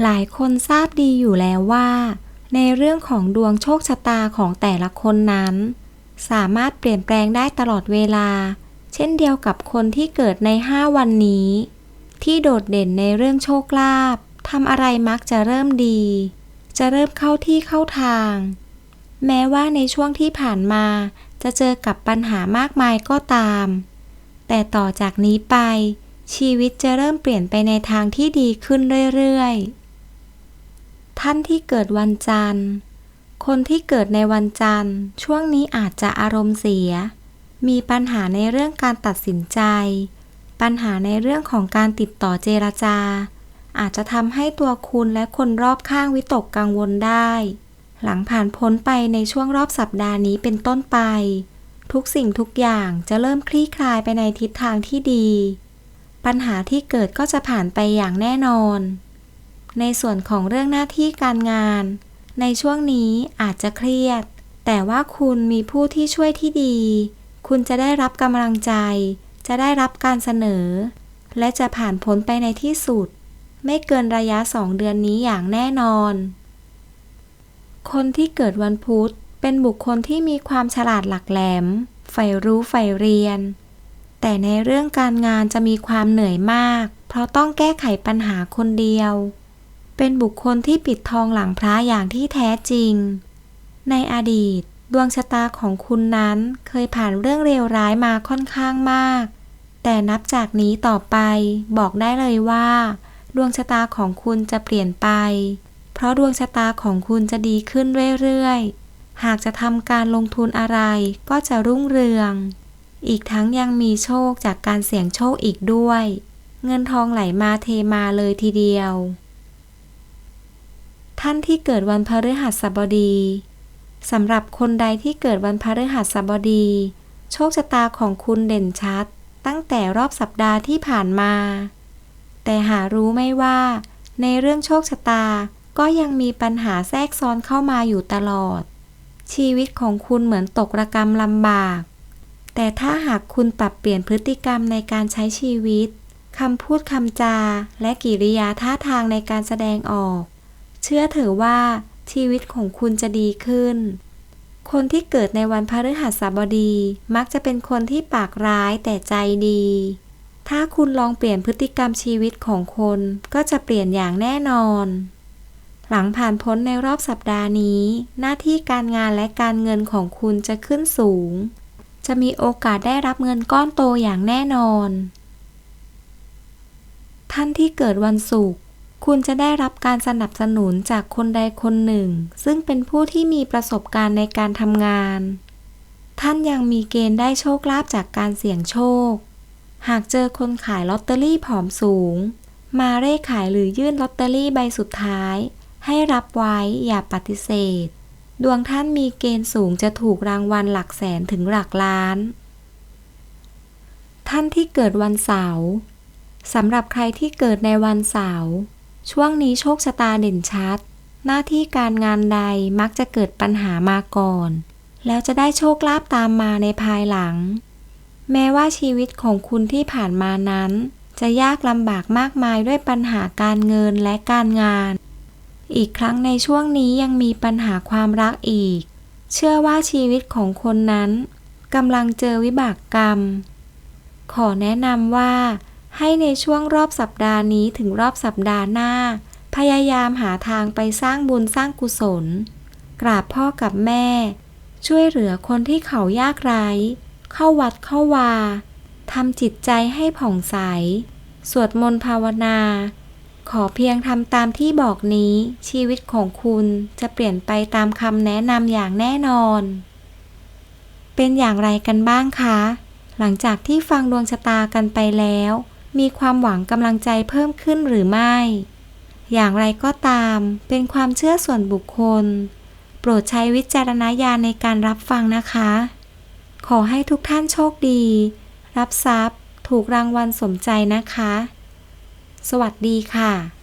หลายคนทราบดีอยู่แล้วว่า ในเรื่องของดวงโชคชะตาของแต่ละคนนั้น สามารถเปลี่ยนแปลงได้ตลอดเวลา เช่นเดียวกับคนที่เกิดใน 5 วันนี้ ที่โดดเด่นในเรื่องโชคลาภทำอะไรมักจะเริ่มดี จะเริ่มเข้าที่เข้าทาง แม้ว่าในช่วงที่ผ่านมา จะเจอกับปัญหามากมายก็ตาม แต่ต่อจากนี้ไป ชีวิตจะเริ่มเปลี่ยนไปในทางที่ดีขึ้นเรื่อยๆ ท่านที่เกิดวันจันทร์ คนที่เกิดในวันจันทร์ ช่วงนี้อาจจะอารมณ์เสีย มีปัญหาในเรื่องการตัดสินใจ ปัญหาในเรื่องของการติดต่อเจรจา อาจจะทำให้ตัวคุณและคนรอบข้างวิตกกังวลได้ หลังผ่านพ้นไปในช่วงรอบสัปดาห์นี้เป็นต้นไป ทุกสิ่งทุกอย่างจะเริ่มคลี่คลายไปในทิศทางที่ดี ปัญหาที่เกิดก็จะผ่านไปอย่างแน่นอน ในส่วนของเรื่องหน้าที่การงาน ในช่วงนี้อาจจะเครียด แต่ว่าคุณมีผู้ที่ช่วยที่ดี คุณจะได้รับกำลังใจ จะได้รับการเสนอ และจะผ่านพ้นไปในที่สุด ไม่เกินระยะสองเดือนนี้อย่างแน่นอน คนที่เกิดวันพุธเป็นบุคคลที่มีความฉลาดหลักแหลม ใฝ่รู้ใฝ่เรียน แต่ในเรื่องการงานจะมีความเหนื่อยมาก เพราะต้องแก้ไขปัญหาคนเดียว เป็นบุคคลที่ปิดทองหลังพระอย่างที่แท้จริง ในอดีต ดวงชะตาของคุณนั้นเคยผ่านเรื่องเลวร้ายมาค่อนข้างมาก แต่นับจากนี้ต่อไปบอกได้เลยว่า ดวงชะตาของคุณจะเปลี่ยนไป เพราะดวงชะตาของคุณจะดีขึ้นเรื่อยๆ หากจะทำการลงทุนอะไรก็จะรุ่งเรือง อีกทั้งยังมีโชคจากการเสี่ยงโชคอีกด้วย เงินทองไหลมาเทมาเลยทีเดียว ท่านที่เกิดวันพฤหัสบดีสำหรับคนใดที่เกิดวันพฤหัสบดี โชคชะตาของคุณเด่นชัด ตั้งแต่รอบสัปดาห์ที่ผ่านมา แต่หารู้ไม่ว่า ในเรื่องโชคชะตาก็ยังมีปัญหาแทรกซ้อนเข้ามาอยู่ตลอด ชีวิตของคุณเหมือนตกระกรรมลำบาก แต่ถ้าหากคุณปรับเปลี่ยนพฤติกรรมในการใช้ชีวิตคำพูดคำจาและกิริยาท่าทางในการแสดงออก เชื่อเถอะว่าชีวิตของคุณจะดีขึ้น คนที่เกิดในวันพฤหัสบดี มักจะเป็นคนที่ปากร้ายแต่ใจดี ถ้าคุณลองเปลี่ยนพฤติกรรมชีวิตของคนก็จะเปลี่ยนอย่างแน่นอน หลังผ่านพ้นในรอบสัปดาห์นี้ หน้าที่การงานและการเงินของคุณจะขึ้นสูง จะมีโอกาสได้รับเงินก้อนโตอย่างแน่นอน ท่านที่เกิดวันศุกร์ คุณจะได้รับการสนับสนุนจากคนใดคนหนึ่ง ซึ่งเป็นผู้ที่มีประสบการณ์ในการทำงาน ท่านยังมีเกณฑ์ได้โชคลาภจากการเสี่ยงโชค หากเจอคนขายลอตเตอรี่ผอมสูง มาเร่ขายหรือยื่นลอตเตอรี่ใบสุดท้าย ให้รับไว้อย่าปฏิเสธ ดวงท่านมีเกณฑ์สูงจะถูกรางวัลหลักแสนถึงหลักล้าน ท่านที่เกิดวันเสาร์สำหรับใครที่เกิดในวันเสาร์ ช่วงนี้โชคชะตาเด่นชัด หน้าที่การงานใดมักจะเกิดปัญหามาก่อน แล้วจะได้โชคลาภตามมาในภายหลัง แม้ว่าชีวิตของคุณที่ผ่านมานั้น จะยากลำบากมากมายด้วยปัญหาการเงินและการงาน อีกครั้งในช่วงนี้ยังมีปัญหาความรักอีก เชื่อว่าชีวิตของคนนั้นกำลังเจอวิบากกรรม ขอแนะนำว่า ให้ในช่วงรอบสัปดาห์นี้ถึงรอบสัปดาห์หน้า พยายามหาทางไปสร้างบุญสร้างกุศล กราบพ่อกับแม่ ช่วยเหลือคนที่เขายากไร้ เข้าวัดเข้าวาทำจิตใจให้ผ่องใส สวดมนต์ภาวนา ขอเพียงทำตามที่บอกนี้ ชีวิตของคุณจะเปลี่ยนไปตามคำแนะนำอย่างแน่นอน เป็นอย่างไรกันบ้างคะ หลังจากที่ฟังดวงชะตากันไปแล้ว มีความหวังกำลังใจเพิ่มขึ้นหรือไม่ อย่างไรก็ตาม เป็นความเชื่อส่วนบุคคล โปรดใช้วิจารณญาณในการรับฟังนะคะ ขอให้ทุกท่านโชคดี รับทรัพย์ ถูกรางวัลสมใจนะคะ สวัสดีค่ะ